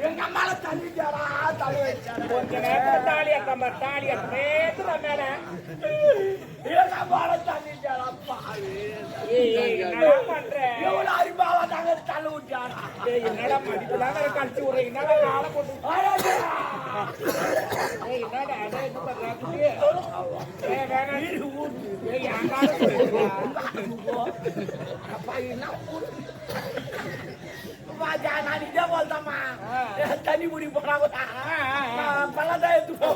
எங்க அம்மால தள்ளிட்டாரா தலை வச்சாரா கொஞ்ச தாலி அக்கம்மா தாலி எங்க அம்மால தள்ளிட்டாரா பண்ற எவ்வளவு அறிவாவா ஏய், என்னடா மடிப்புலாம் கழிச்சு விடுற என்னடா காலை போட்டு ஏய், என்னடா என்ன ஏய், ஏய், அப்பா, என்ன ஊரு? நான் இதே தண்ணி குடி எடுத்து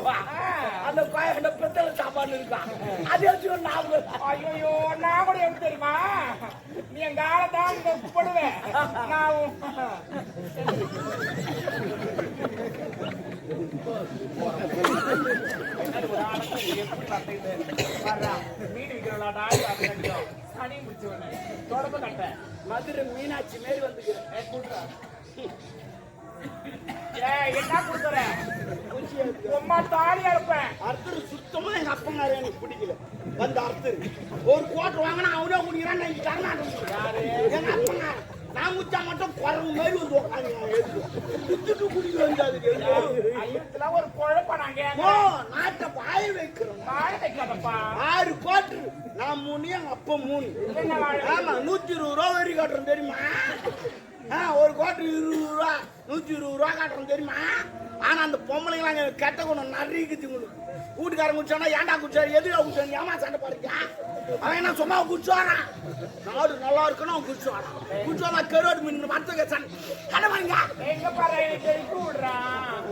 அந்த சாப்பாடு இருக்கான். ஐயோ நான் கூட எப்படி தெரியுமா நீ என் காலை தான் இங்க போடுவேன் நான் மீன் விக்கிறவளா, சனி முடிச்சவனே. மதுரை மீனாட்சி மாரி வந்துக்கிறேன் குடுறா. என்ன குடுக்குற? உம்மா தாலி அறுப்பேன். அர்த்தர் சுத்தமா எங்க அப்பங்கார எனக்கு பிடிக்கல. வந்து அர்த்தர் ஒரு கோட்டர் வாங்கினா அவனே குடிக்கிறான் நான் எங்க அப்பங்கார? நான் முச்சா மட்டும் குறவு மாதிரி வந்து உட்காந்து குடிக்க வந்தாது ஐயத்துல ஒரு குழப்பம் நாங்க நாட்டை பாய வைக்கிறோம். வாழ வைக்காதப்பா. ஆறு கோட்டர் நான் மூணு எங்க அப்பா மூணு. ஆமா நூத்தி இருபது ரூபா வரி கட்டுறோம் தெரியுமா? ஆ ஒரு கோட்டர் இருபது ரூபா. நூத்தி இருபது ரூபா கட்டுறோம் தெரியுமா? ஆனா அந்த பொம்பளைங்களாம் அங்க கெட்ட குணம் நிறைய உங்களுக்கு. வீட்டுக்காரன் குடிச்சானா ஏன்டா குடிச்சாரு? எதுடா குடிச்சாரு? ஏமா சண்டை பாருங்க அவன் என்ன சும்மா குடிச்சுவானா? நாடு நல்லா இருக்கணும் அவன் குடிச்சுவானா? குடிச்சுவானா? கருவாடு மீன் மரத்துக்கு சண்டை சண்டை பாருங்க எங்க பாரு எனக்கு விடுறான்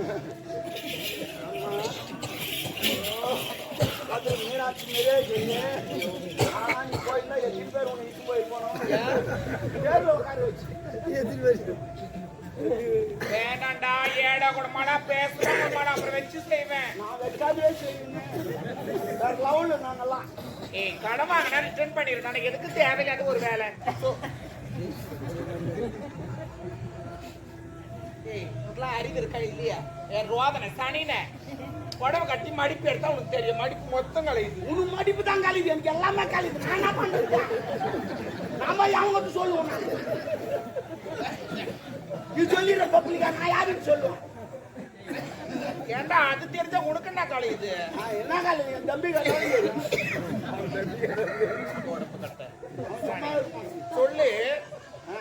மீனாட்சி. ஆனா நீ போயிருந்தா எத்தனை பேர் உன்னை இட்டு போய் போனோம்? உட்கார வச்சு. எத்தனை பேர்? வேண்டாம்டா ஏடா குடமாடா பேசுறா அப்புறம் வச்சு செய்வேன். நான் வைக்காதே செய்யுங்க வேற லெவல்ல ஏய் கடன் வாங்கினா ரிட்டர்ன் பண்ணிரு எனக்கு எதுக்கு தேவையில்லாத ஒரு வேலை? ஏய் உனக்குலாம் அறிவு இருக்கா இல்லையா? என் ரோதனை சனின. உடம்பு கட்டி மடிப்பு எடுத்தா உனக்கு தெரியும். மடிப்பு மொத்தம் கலையுது உனக்கு மடிப்பு தான் கழிவு எனக்கு எல்லாமே நான் என்ன பண்றது? நாம அவங்க சொல்லுவோம்? நான். நீ சொல்லிடுற பப்ளிக்கா நான் யாருக்கு சொல்லுவேன் ஏன்டா அது தெரிஞ்சா உனக்கு என்ன நான் என்ன கழிவு என் தம்பி கழிவு சொல்லு.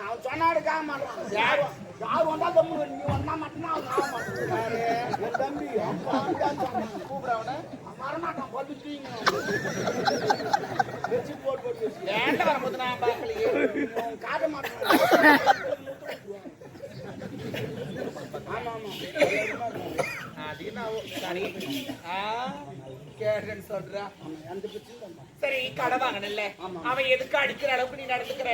அவன் சொன்னாடு காக மாட்டான். யார்? யார் வந்தா தம்பி நீ வந்தா மட்டும்தான் அவன் ஆக மாட்டான். என் தம்பி அப்பா வந்தா சொன்னான். கூப்பிடவன வரமாட்டான் வச்சு போட்டு போட்டு. ஏன்டா வரும்போது நான் பார்க்கலையே அவன் காட்ட மாட்டான் ஆமா ஆமா அது என்ன சரி ஆ கேட்டேன்னு சொல்றா. அந்த பிரச்சனை சரி கடை வாங்கினல்ல அவன் எதுக்கு அடிக்கிற அளவுக்கு நீ நடந்துக்கிற?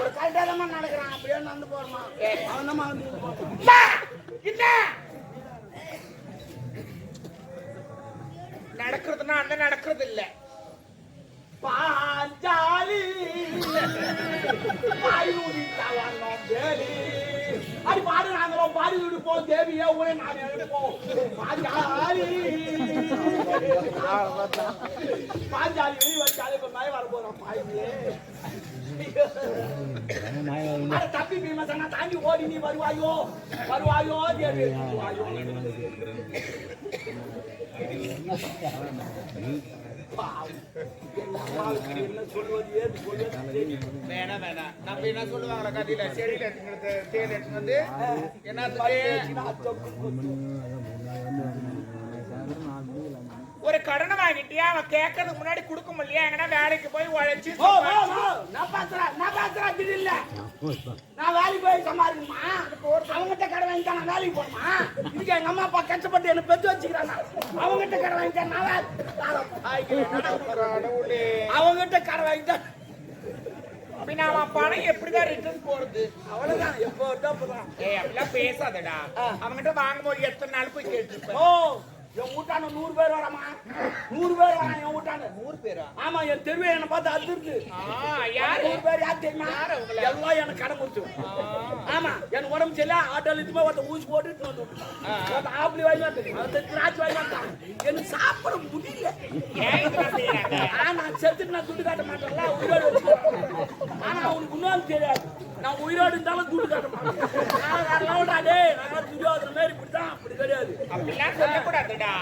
ஒரு கரெக்டாக நடக்கிறான். அப்படியே நடந்து போறமா? அவன் தான் வந்து போறான். நடக்கிறதுனா அண்ணன் நடக்கிறது இல்ல பாஞ்சாலி பாயூரி தவணம் தேவியே உரை நான் எடுப்போம் பாஞ்சாலி பாஞ்சாலி வெளியே வச்சாலே இப்ப மழை வர போறோம் பாயிலே அட தப்பி பீமசனா தாண்டி ஓடி நீ வருவாயோ வருவாயோ தேவி வருவாயோ வேணாம் வேணாம். நம்ம என்ன சொல்லுவாங்களா கதையில செடியில எடுத்துக்கிறது தேன் எடுத்து வந்து என்ன ஒரு கடனை வாங்கிட்டியா அவன் கேட்கறதுக்கு முன்னாடி கொடுக்க முடியலையா எங்கன்னா வேலைக்கு போய் உழைச்சு நான் பாத்துறேன், நான் பாத்துறேன், திடீர்ல. நான் வேலைக்கு போய் சம்பாதிக்கணுமா? அவங்கிட்ட கடை வாங்கிட்டா நான் வேலைக்கு போகணுமா? இதுக்கு எங்க அம்மா அப்பா கஷ்டப்பட்டு என்னை பெத்து வச்சுக்கிறாங்க. அவங்கிட்ட கடை வாங்கிட்டா நான். அவங்கிட்ட கடை வாங்கிட்டா அவன் பணம் எப்படிதான் ரிட்டர்ன் போறது அவ்வளவுதான் எப்போ அப்பதான். ஏய் அப்படிலாம் பேசாதடா அவன்கிட்ட வாங்கும்போது எத்தனை நாள் போய் கேட்டுருப்பேன் ஓ என் வீட்டாண்ட நூறு பேர் வராமா? நூறு பேர் வரான் என் வீட்டாண்ட நூறு பேரா? ஆமா என் தெருவே என்னை பார்த்து அதிர்ந்து. யாரு? நூறு பேர் யார் தெரியுமா? எல்லாம் எனக்கு கடன் கொடுத்து. ஆமா எனக்கு உடம்பு சரியில்லை. ஆட்டோல இதுமே ஒருத்த ஊசி போட்டு வந்து ஒருத்த ஆப்பிள் வாங்கி வந்து ஒருத்த திராட்சை வாங்கி வந்தான். எனக்கு சாப்பிட முடியல. நான் செத்துட்டு நான் துட்டு காட்ட மாட்டேன்ல. உயிரோடு நான் உயிரோடு இருந்தாலும் தூள் காட்ட மாட்டேன். துரியோதன மாதிரி இப்படிதான் அப்படி கிடையாது சொல்லக்கூடாதுடா.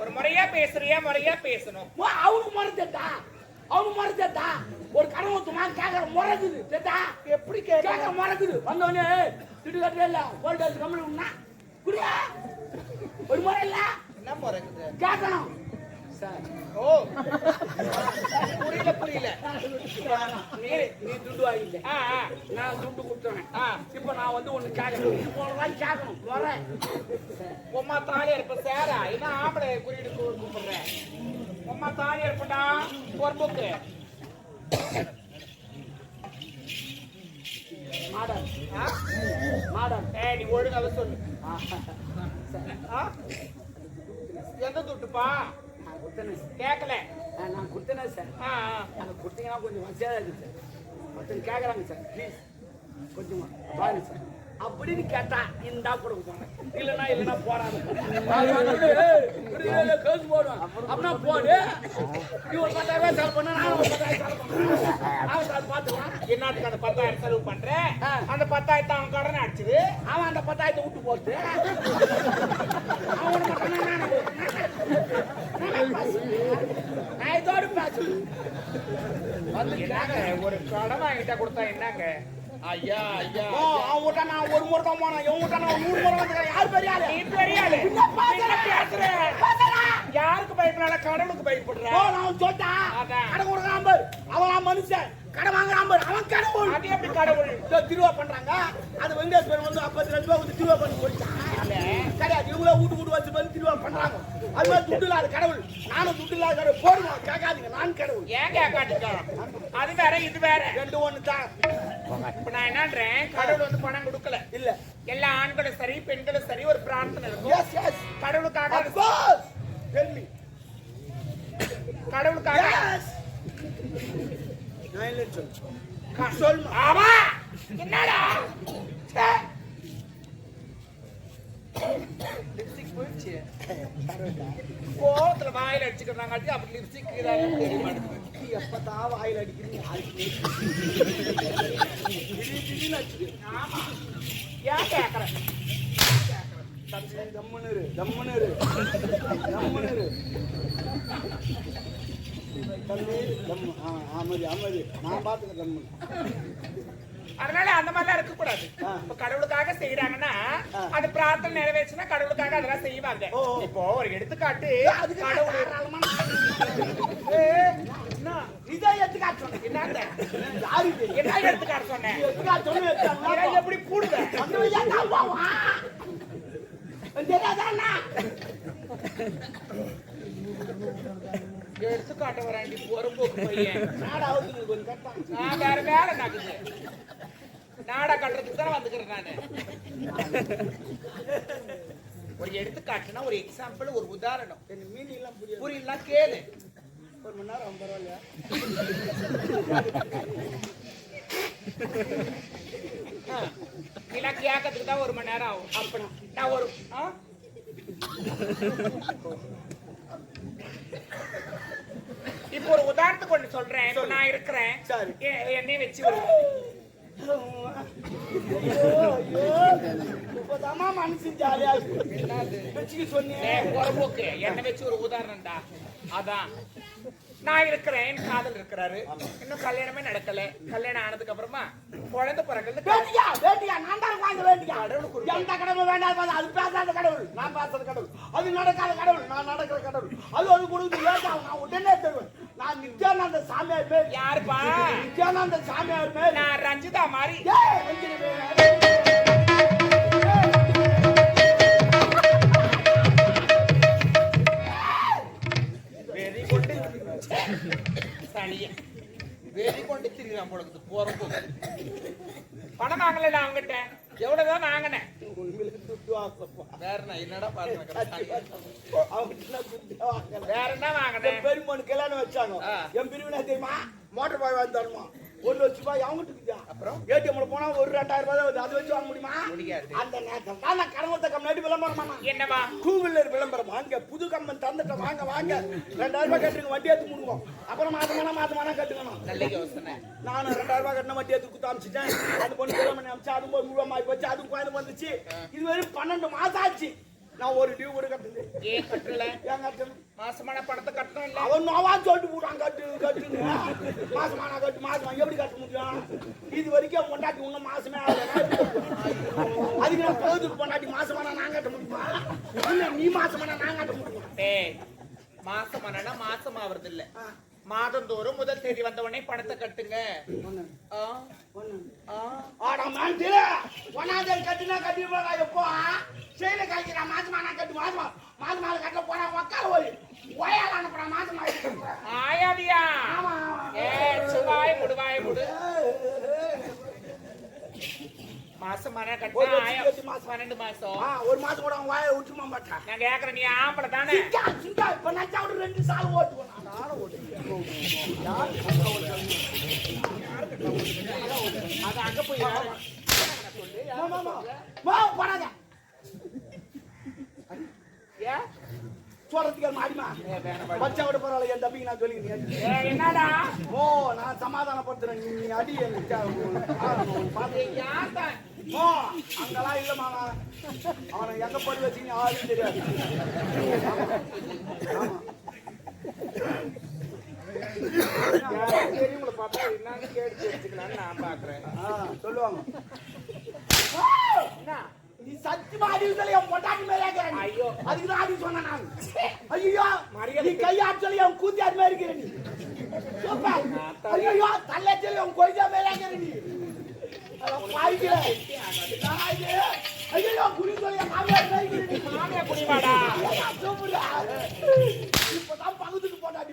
ஒரு முறையா பேசுறியா முறையா பேசணும். அவனுக்கு மறந்துட்டா அவனு மறந்துட்டா ஒரு கனவு துமா கேக்குற முறைக்குது எப்படி கேக்குற முறைக்குது. வந்தோடனே திட்டு கட்டவே இல்ல ஓல்டேஜ் கம்பெனி குடியா? ஒரு முறை இல்ல? என்ன முறைக்குது? கேட்கணும். ஓ புரியல புரியல நீ நீ துண்டு வாங்கல ஆ ஆ நான் துண்டு கொடுத்தேன் ஆ இப்போ நான் வந்து ஒண்ணு கேட்கணும் இப்போ ஒரு கேட்கணும் முறை உமா தாலியா இருப்ப சேரா என்ன ஆம்பளை குறியீடு கூப்பிடுறேன் உமா தாலியா இருப்படா பொறுப்புக்கு மாடல் ஆ? மாடல் ஏய் நீ ஒழுங்காக சொல்லு ஆ? எந்த துட்டுப்பா நான் கொடுத்தேனே சார். கேட்கல நான் கொடுத்தேனே சார். எனக்கு கொடுத்தீங்கன்னா கொஞ்சம் வசதியாக இருக்குது சார் ஒருத்தர் கேட்குறாங்க சார் ப்ளீஸ் கொஞ்சமா பாருங்க சார். அப்படின்னு கேட்டா இந்தா கொடுக்க போனேன் இல்லைன்னா இல்லைன்னா போறாங்க கேஸ் போடுவேன் அப்படின்னா போடு. ஒரு பத்தாயிரம் செலவு பண்ண நான் ஒரு பத்தாயிரம் செலவு பண்ணுறேன் அவன் பார்த்துக்கலாம் என்னத்துக்கு அந்த பத்தாயிரம் செலவு பண்ற? ஆ. அந்த பத்தாயிரத்தை அவன் கடன் அடிச்சது அவன் அந்த பத்தாயிரத்தை விட்டு போட்டு அவனை மட்டும் நான் நானே பேசுவேன். நான் இதோடு பேசுவேன் வந்து என்னங்க ஒரு கடன் வாங்கிட்டா கொடுத்தா என்னங்க ஐயா ஐயா ஓ, அவன் விட்டா நான் ஒரு முறை தான் போனேன் இவன் விட்டா நான் நூறு முறை வந்துக்கிறேன் யார் பெரிய ஆளு நீ பெரிய ஆளு என்ன யாருக்கு பயப்படாத கடவுளுக்கு பயப்படுற ஓ, நான் சொல்லிட்டேன். அதான். கடை அவன் நான் மனுஷன். கடை வாங்குறான் பாரு. அவன் கடவுள். அது எப்படி கடவுள் இதோ திருவா பண்றாங்க. அது வெங்கடேஸ்வரன் வந்து 52 ரூபா கொடுத்து திருவா பண்ணி போயிட்டான். கிடையாது. இவங்களே வீட்டு வீட்டு வச்சு வந்து திருவா பண்றாங்க. அது மாதிரி துட்டு இல்லாத கடவுள். நானும் துட்டு இல்லாத கடவுள். போடுங்க, கேட்காதீங்க. நான் கடவுள். ஏன் கேட்காட்டுக்கா அது வேற இது வேற ரெண்டு ஒண்ணு தான். இப்ப நான் என்னன்றேன் கடவுள் வந்து பணம் கொடுக்கல இல்ல. எல்லா ஆண்களும் சரி பெண்களும் சரி ஒரு பிரார்த்தனை இருக்கும். கடவுளுக்காக. கடவுளுக்காக. நான் இல்லைன்னு சொல்லு. சொல்லுமா. ஆமா என்னடா லிப்ஸ்டிக் போயிடுச்சு. கோவத்துல வாயில அடிச்சுக்கிறாங்க அப்படி லிப்ஸ்டிக் தெரிய மாட்டேங்குது எப்பதான் வாயில் அடிக்கிறீங்க ஏன் கேக்குறேன் தம்முன்னு தம்முன்னு தம்முன்னு தம்பி, தம்மு. நான் பார்த்துக்கிறேன். அதனால அந்த மாதிரிலாம் இருக்க கூடாது. இப்ப கடவுளுக்காக செய்யறாங்கன்னா. அது பிரார்த்தனை நிறைவேச்சுன்னா கடவுளுக்காக அதெல்லாம் செய்வாங்க. இப்போ ஒரு எடுத்துக்காட்டு அதுக்கு நான் கடவுள் தாராளமா ஏய், என்ன? இதை எடுத்துக்காட்டு சொன்னேன். இது? என்ன எடுத்துக்காட்டு சொன்னேன் எப்படி கூடுத அந்த தெரியாதாண்ணா? எடுத்துக்காட்ட வராண்டி பொறுப்போக்கு பையன் நாடா கொஞ்சம் கரெக்டா. நான் வேற வேலை நடக்குது நாடா கட்டுறதுக்கு தானே வந்துக்கிறேன் நானு ஒரு எடுத்துக்காட்டுனா ஒரு எக்ஸாம்பிள் ஒரு உதாரணம் எனக்கு மீனிங் எல்லாம் புரியாது. புரியலாம் கேளு ஒரு மணி நேரம் பரவாயில்லையா ஆ. இதெல்லாம் கேட்கறதுக்கு தான் ஒரு மணி நேரம் ஆகும் அப்பனா நான் ஒரு ஆ? ஒரு உதாரணத்துக்கு ஒண்ணு சொல்றேன். இப்போ நான் இருக்கிறேன். சரி. எ- என்னைய வச்சு மனசு ஜாலியா. வச்சுக்க சொன்னேன். என்னை வச்சு ஒரு உதாரணம்டா அதான். நான் இருக்கிறேன். என் காதல் இருக்கிறாரு. இன்னும் கல்யாணமே நடக்கல. கல்யாணம் ஆனதுக்கு அப்புறமா குழந்தை பிறகுறது வேட்டியா, வேட்டியா, நான் தான் வாங்க வேட்டியா. எந்த கடவுள் வேண்டாம் அது பேசாத கடவுள், நான் பேசாத கடவுள். அது நடக்காத கடவுள், நான் நடக்கிற கடவுள். அது ஒரு வேண்டாம், நான் உடனே தருவேன். நான் நித்யானந்த சாமியார் பேர். யாருப்பா நித்யானந்த சாமியார் பேர். நான் ரஞ்சிதா மாதிரி. வெறி கொண்டு சனிய வெறி கொண்டு திரிகிறான் பொழுது போறப்போ பணம் வாங்கல நான் அவங்ககிட்ட எவ்வளவுதான் வாங்கினேன். வேற என்னடா பாருங்க. வேற என்ன என் வாங்கினேன் பெரியம்மனு கல்யாணம் வச்சாங்க. என் பிரிவினா தெரியுமா மோட்டர் பாய் வாங்கி தரணுமா ஒரு லட்ச ரூபாய் அவங்ககிட்ட இருக்குதா அப்புறம்? ஏடிஎம்ல போனா ஒரு ரெண்டாயிரம் ரூபாய் வருது. அதை வச்சு வாங்க முடியுமா? முடியாது. அந்த நேரத்தில் தான் நான் கடவுத்த கம்பெனி விளம்பரமா என்னவா? டூ வீலர் விளம்பரம். வாங்க புது கம்பெனி தந்துட்டோம் வாங்க வாங்க. ரெண்டாயிரம் ரூபாய் கட்டுங்க வட்டி எடுத்து முடுவோம் அப்புறம் மாதமானா மாதமானா கட்டுக்கணும் நல்ல யோசனை. நானும் ரெண்டாயிரம் ரூபாய் கட்டின வட்டி எடுத்து குத்து அமிச்சிட்டேன். அந்த பொண்ணு கிலோமணி அமிச்சு அதுவும் ஒரு ரூபா மாறி போச்சு அதுவும் கோயில் வந்துச்சு. இது வரையும் பன்னெண்டு மாசம் ஆச்சு. நான் ஒரு டியூ கூட கட்டல. ஏன் கட்டல? ஏன் கட்டணும் மாசமான பணத்தை கட்டணும் இல்ல அவன் நோவா சொல்லிட்டு போட்டான் கட்டு கட்டுன்னு. மாசமா நான் கட்டு மாசமா எப்படி கட்ட முடியும்? இது வரைக்கும் பொண்டாட்டி இன்னும் மாசமே ஆகல. அதுக்கு நான் போதுக்கு பொண்டாட்டி மாசமானா நான் கட்ட முடியுமா? இல்ல நீ மாசமானா நான் கட்ட முடியுமா? டேய் மாசமானா மாசம் ஆவறது இல்ல மாதந்தோறும் முதல் தேதி வந்த உடனே பணத்தை கட்டுங்க. ஆ, ஆ. ஆடா மாண்டி ஒன்னாவது கட்டினா கட்டி போடா எப்போ செயல கழிக்கிறா மாசமா நான் கட்டு மாசமா மாசம் மாதம் கட்ட போறா உக்கார போய் ஒயால அனுப்புறா மாசம் ஆயாதியா? ஆமா. ஏ சுவாய் முடுவாய் முடு. மாசமான ஒரு கட்டினா மாசம். பன்னெண்டு மாசம். ஆ, ஒரு மாசம் கூட அவன் வாயை விட்டுமா மாட்டான் நான் கேக்குறேன் நீ ஆம்பளை தானே? இப்ப நான் சாப்பிட்டு ரெண்டு சால் ஓட்டுவேன். நானும் ஓட்டுவேன் அது அங்க போய் யாரு? மாமா மாமா மா போடாத ஏன்? சொல்றதுக்கு மாடிமா பச்சை விட பரவாயில்ல என் தம்பிக்கு நான் சொல்லிக்கிறேன் என்னடா ஓ நான் சமாதானப்படுத்துறேன் நீ நீ அடி எனக்கு ஓ அங்கெல்லாம் இல்ல மாமா அவனை எங்க போய் வச்சீங்க ஆளும் தெரியாது பெரியவங்களை பார்த்தா என்னன்னு கேட்டு தெரிஞ்சுக்கலாம்னு நான் பாக்குறேன் சொல்லுவாங்க? நீ சத்தியமா அடி சொல்லி என் பொட்டாட்டி மேலே இருக்கிறேன் ஐயோ. அதுக்கு தான் அடி சொன்னேன் நான். ஐயோ நீ கையாட் சொல்லி என் கூத்தியார் மேலே இருக்கிற நீ. ஐயோ தள்ள சொல்லி என் கொய்யா மேலே இருக்கிற நீ. இது ஐயோ குடி சொல்லி மாமியார் மேலே இருக்கிற நீ சூப்பரா. இப்பதான் பகுதிக்கு போட்டாட்டி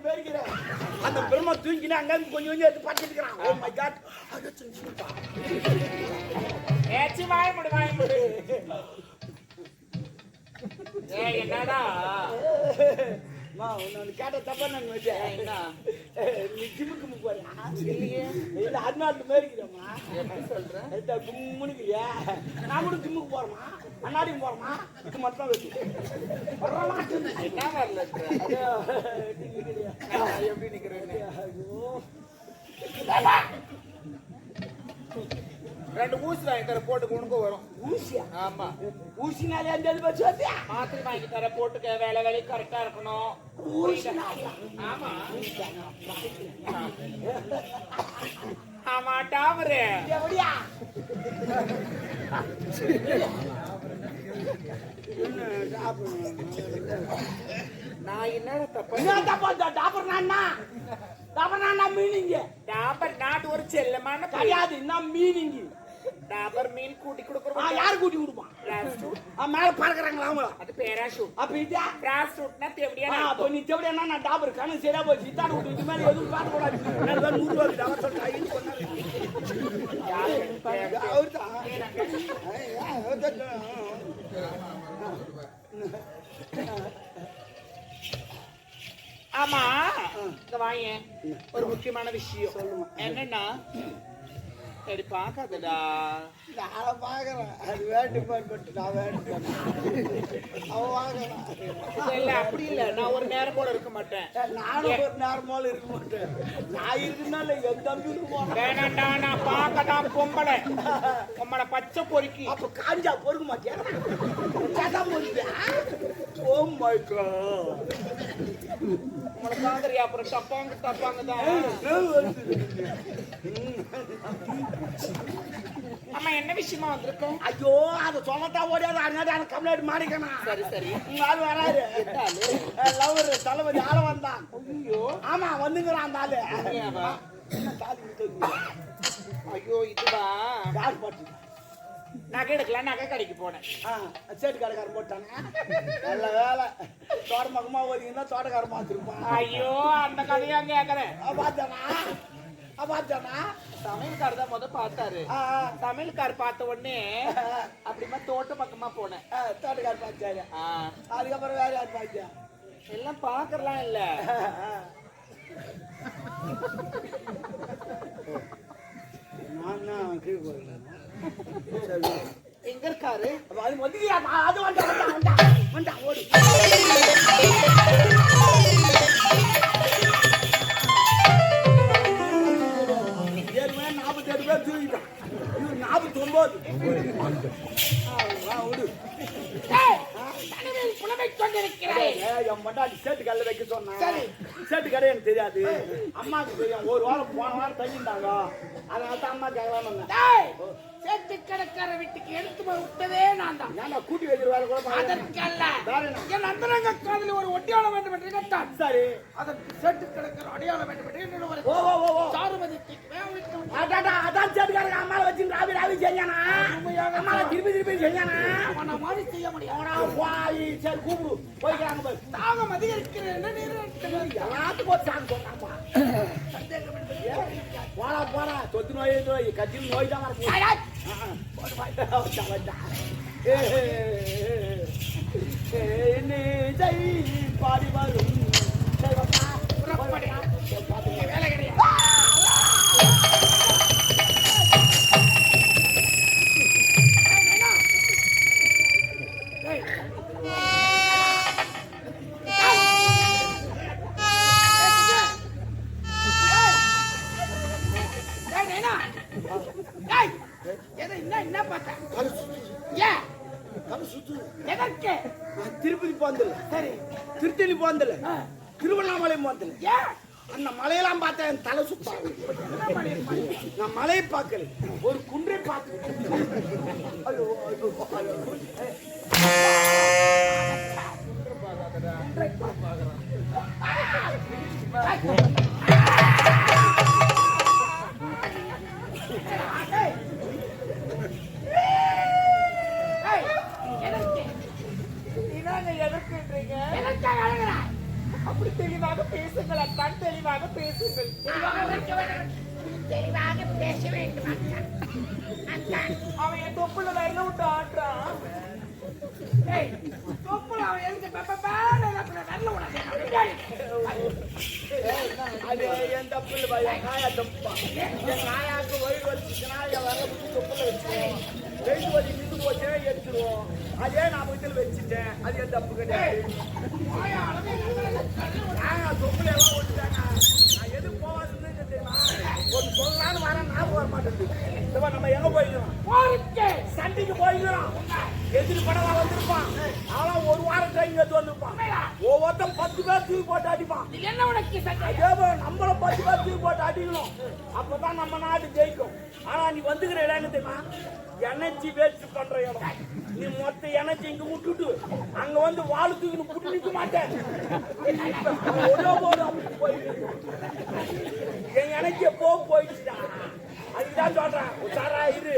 அந்த பெருமை தூங்கினா அங்க கொஞ்சம் கொஞ்சம் எடுத்து பார்த்துட்டு இருக்கிறான். ஓ மை காட் ஐயோ ஏச்சி வாய முடு வாய் முடு. ஏய் என்னடா? மா உன்னை கேட்ட தப்பா நான் வச்சேன்? நீ ஜிம்முக்கு போறியா இல்ல அண்ணாட்டு மேரிக்கிறோமா எப்படி சொல்ற? எடுத்தா கும்முனுக்கிறியா நான் கூட ஜிம்முக்கு போறோமா அண்ணாடியும் போறோமா இது மட்டும் தான் வச்சு என்ன வரல எப்படி நிக்கிறேன்னு. ஐயோ. ரெண்டு ஊசி வாங்கி தர போட்டு உனக்கு வரும். ஊசியா? ஆமா. ஊசினாலே அந்த வச்சு வச்சியா மாத்திரை வாங்கி தர போட்டுக்க வேலை வேலை கரெக்டா இருக்கணும். ஆமா. ஆமா டாமரு எப்படியா? நான் என்னடா தப்பு என்ன தப்பா? டாப்பர் நான்னா டாப்பர் நான்னா மீனிங்க? டாபர் நாட்டு ஒரு செல்லமான. கிடையாது என்ன மீனிங்க. டாபர் மீன் கூட்டி கொடுக்குறோம் யார் கூட்டி கொடுப்பான் ஆ மேல பறக்குறாங்களா அவங்க? அது பேராஷூட் அப்ப இதா பேராஷூட்னா ஆ தேவடியான அப்ப நீ நான் டாப்பர் கணக்கு சரியா போச்சு. இத்தாடு விட்டு இது மேல எதுவும் பார்க்க கூடாது. நான் தான் நூறு ரூபாய் டாப்பர் சொல்லிட்டு ஐயோ சொன்னாரு அவர்தான். ஆமா இந்த வாயேன். ஒரு முக்கியமான விஷயம். என்னன்னா சரி பாக்காதடா நான் பாக்குறேன் அது வேட்டு போட்டு நான் வேட்டு அவன் வாங்குறான். இல்ல அப்படி இல்ல. நான் ஒரு நேரம் கூட இருக்க மாட்டேன். நானும் ஒரு நேரமால இருக்க மாட்டேன். நான் இருக்குனால என் தம்பி போறேன். வேணாண்டா நான் பார்க்கதான் பொம்பளை. பொம்பளை பச்சை பொறுக்கி. அப்ப காஞ்சா பொறுக்க மாட்டியா? கதா பொறுக்கியா? ஓ மை காட் உங்களை பாக்குறியா அப்புறம் தப்பாங்க தப்பாங்க தான் ஆமா என்ன விஷயமா வந்திருக்கோம் ஐயோ அதை சொல்லத்தான் ஓடியாது அதனால எனக்கு கம்ப்ளைண்ட் மாறிக்கணும் சரி சரி. உங்க ஆள் வராரு. லவர் தளபதி ஆள வந்தான். ஐயோ. ஆமா வந்துங்கிறான் அந்த ஆளு? ஐயோ இதுவா? யார் பாட்டு? நகை எடுக்கலாம் நகை கடைக்கு போனேன். ஆ சேட்டு கடைக்காரன் போட்டாங்க நல்ல வேலை. தோட்டக்காரன் பார்த்துருப்பான். ஐயோ அந்த கதையா கேக்குறேன். பார்த்தானா? பார்த்தானா சமையல்கார் தான் முத பார்த்தாரு. சமையல்கார் பார்த்த உடனே அப்படிமா தோட்ட பக்கமா போனேன். ஆ, தோட்டக்காரன் பார்த்தாரு. அதுக்கப்புறம் வேற யார் பார்த்தா? எல்லாம் பாக்கறலாம் இல்ல. நான் தான் கீழே சரி எங்க இருக்காரு? அது வந்துக்கியா அது வந்தா வந்தா வந்தா வந்தா ஓடு. விடு ஆ, தனிமையில் புலமை கொண்டிருக்கிறேன் ஏய், என் மண்டாடி சேட்டு கல்ல வைக்க சொன்னா. சரி. சேட்டு கடை எனக்கு தெரியாது. அம்மாவுக்கு தெரியும். ஒரு வாரம் போன வாரம் தங்கிட்டாங்க அதனால தான் அம்மா கேட்கலாம் வந்தேன் சேத்து கடைக்கார வீட்டுக்கு எடுத்து போய் விட்டதே நான் தான். கூட்டி வைக்கிற வேலை கூட. அதற்கல்ல? என் அந்தரங்க ஒரு ஒட்டியாளம் வேண்டும் என்று கேட்டான். சரி. அதற்கு சேட்டு கடைக்கார அடையாளம் வேண்டும் என்று ஓ ஓ அதான் சேட்டுக்காரங்க அம்மாவை வச்சு ராவி ராவி செஞ்சானா அம்மாவை திருப்பி திருப்பி செஞ்சானா அவனை மாதிரி செய்ய முடியும் வாய் சரி கூப்பிடு. போய்க்கிறாங்க பாரு தாகம் நீர் எல்லாத்துக்கும் ஒரு சாங் சொன்னாப்பா போடா போடா தொத்து நோய் நோய். கத்திரி நோய் தான் வரப்போகுது பாடி வரும். வேலை எதை என்ன என்ன பார்த்த? ஏன்? எதற்கு? திருப்பதி போந்தல சரி. திருத்தணி போந்தல ஆ. திருவண்ணாமலை போந்தல ஏன்? அந்த மலையெல்லாம் பார்த்தா என் தலை சுத்தம்? நான் மலையை பார்க்கல ஒரு குன்றை பார்க்கல தெளிவாக பேசுங்கள் அத்தான் தெளிவாக பேசுங்கள் தெளிவாக பேச வேண்டும். அவன் என் தொப்புல வரல விட்டு ஆடுறான் தொப்புல அவன் உனக்கு? டேய், அது என் தப்பு இல்லை பாய், தப்புப்பா. என் நாயாக்கு வயிறு வலிச்சுச்சுன்னா, என் விரல பிடிச்சி தொப்புல வச்சுக்குவோம். வயிறு வலி நின்று போச்சுன்னா எடுத்துருவோம். அதே நான் வீட்டுல வச்சுட்டேன். அது என் தப்பு கிடையாது. தொப்புல எல்லாம் ஒட்டிட்டாங்க. நான் எதுக்கு போகாதுன்னு தெரியுமா? ஒண்ணு சொல்லலாம்னு வரேன், ஞாபகம் வர பாரு, நம்ம எங்க போயிருக்கிறோம்? போருக்கு. சண்டைக்கு போயிருக்கிறோம். எதிரி படவா வந்திருப்பான். அவன் ஒரு வாரம் ட்ரெயின் எடுத்து வந்திருப்பான். ஒவ்வொருத்தன் பத்து பேர் தூக்கி போட்டு அடிப்பான் என்ன உனக்கு நம்மள பத்து பேர் தூக்கி போட்டு அடிக்கணும் அப்பதான் நம்ம நாடு ஜெயிக்கும் ஆனா நீ வந்துக்கிற இடம் என்ன தெரியுமா எனர்ஜி வேஸ்ட் பண்ற இடம். நீ மொத்த எனர்ஜி இங்க விட்டுட்டு அங்க வந்து வாழ் தூக்கின்னு புட்டு நிக்க மாட்டேன். போயிட்டு என் எனர்ஜி எப்போ போயிடுச்சுடா அதுதான் சொல்றேன் உஷாரா இரு.